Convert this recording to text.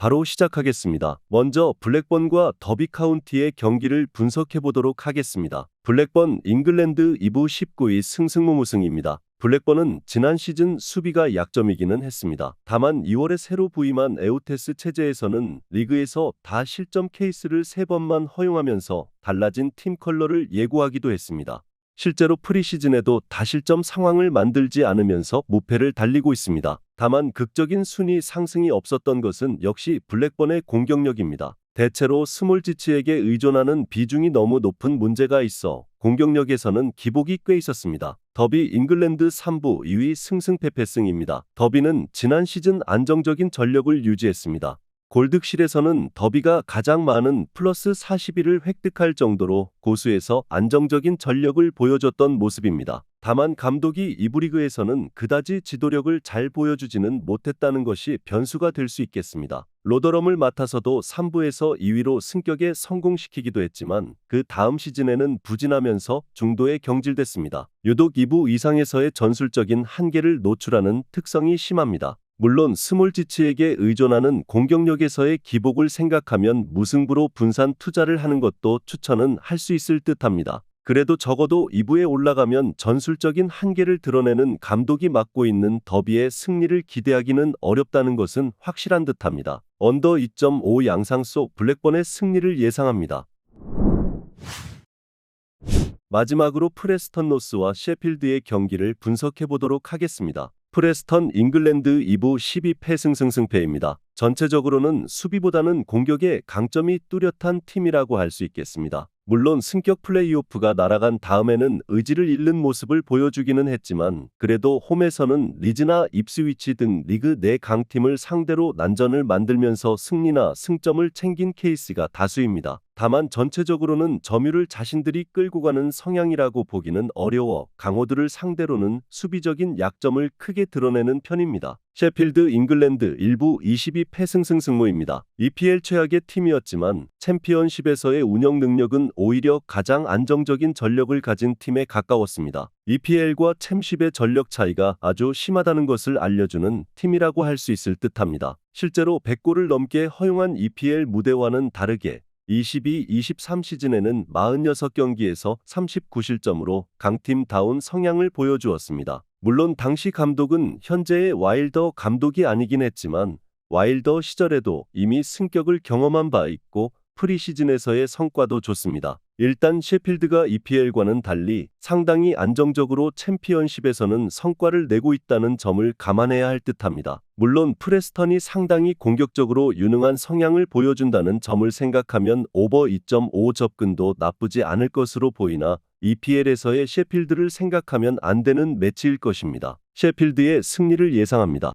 바로 시작하겠습니다. 먼저 블랙번과 더비 카운티의 경기를 분석해 보도록 하겠습니다. 블랙번 잉글랜드 2부 19위 승승무무승입니다. 블랙번은 지난 시즌 수비가 약점이기는 했습니다. 다만 2월에 새로 부임한 에우테스 체제에서는 리그에서 다 실점 케이스를 3번만 허용하면서 달라진 팀 컬러를 예고하기도 했습니다. 실제로 프리시즌에도 다실점 상황을 만들지 않으면서 무패를 달리고 있습니다. 다만 극적인 순위 상승이 없었던 것은 역시 블랙번의 공격력입니다. 대체로 스몰지치에게 의존하는 비중이 너무 높은 문제가 있어 공격력에서는 기복이 꽤 있었습니다. 더비 잉글랜드 3부 2위 승승패패승입니다. 더비는 지난 시즌 안정적인 전력을 유지했습니다. 골득실에서는 더비가 가장 많은 플러스 41을 획득할 정도로 고수에서 안정적인 전력을 보여줬던 모습입니다. 다만 감독이 이브리그에서는 그다지 지도력을 잘 보여주지는 못했다는 것이 변수가 될 수 있겠습니다. 로더럼을 맡아서도 3부에서 2위로 승격에 성공시키기도 했지만 그 다음 시즌에는 부진하면서 중도에 경질됐습니다. 유독 2부 이상에서의 전술적인 한계를 노출하는 특성이 심합니다. 물론 스몰지치에게 의존하는 공격력에서의 기복을 생각하면 무승부로 분산 투자를 하는 것도 추천은 할 수 있을 듯합니다. 그래도 적어도 2부에 올라가면 전술적인 한계를 드러내는 감독이 맡고 있는 더비의 승리를 기대하기는 어렵다는 것은 확실한 듯합니다. 언더 2.5 양상 속 블랙번의 승리를 예상합니다. 마지막으로 프레스턴 노스와 셰필드의 경기를 분석해 보도록 하겠습니다. 프레스턴 잉글랜드 2부 12패 승승승패입니다. 전체적으로는 수비보다는 공격에 강점이 뚜렷한 팀이라고 할 수 있겠습니다. 물론 승격 플레이오프가 날아간 다음에는 의지를 잃는 모습을 보여주기는 했지만 그래도 홈에서는 리즈나 입스위치 등 리그 내 강팀을 상대로 난전을 만들면서 승리나 승점을 챙긴 케이스가 다수입니다. 다만 전체적으로는 점유를 자신들이 끌고 가는 성향이라고 보기는 어려워 강호들을 상대로는 수비적인 약점을 크게 드러내는 편입니다. 셰필드 잉글랜드 일부 22 패 승승승무입니다. EPL 최악의 팀이었지만 챔피언십에서의 운영 능력은 오히려 가장 안정적인 전력을 가진 팀에 가까웠습니다. EPL과 챔십의 전력 차이가 아주 심하다는 것을 알려주는 팀이라고 할 수 있을 듯합니다. 실제로 100골을 넘게 허용한 EPL 무대와는 다르게 22-23 시즌에는 46경기에서 39실점으로 강팀다운 성향을 보여주었습니다. 물론 당시 감독은 현재의 와일더 감독이 아니긴 했지만 와일더 시절에도 이미 승격을 경험한 바 있고 프리시즌에서의 성과도 좋습니다. 일단 셰필드가 EPL과는 달리 상당히 안정적으로 챔피언십에서는 성과를 내고 있다는 점을 감안해야 할 듯합니다. 물론 프레스턴이 상당히 공격적으로 유능한 성향을 보여준다는 점을 생각하면 오버 2.5 접근도 나쁘지 않을 것으로 보이나 EPL에서의 셰필드를 생각하면 안 되는 매치일 것입니다. 셰필드의 승리를 예상합니다.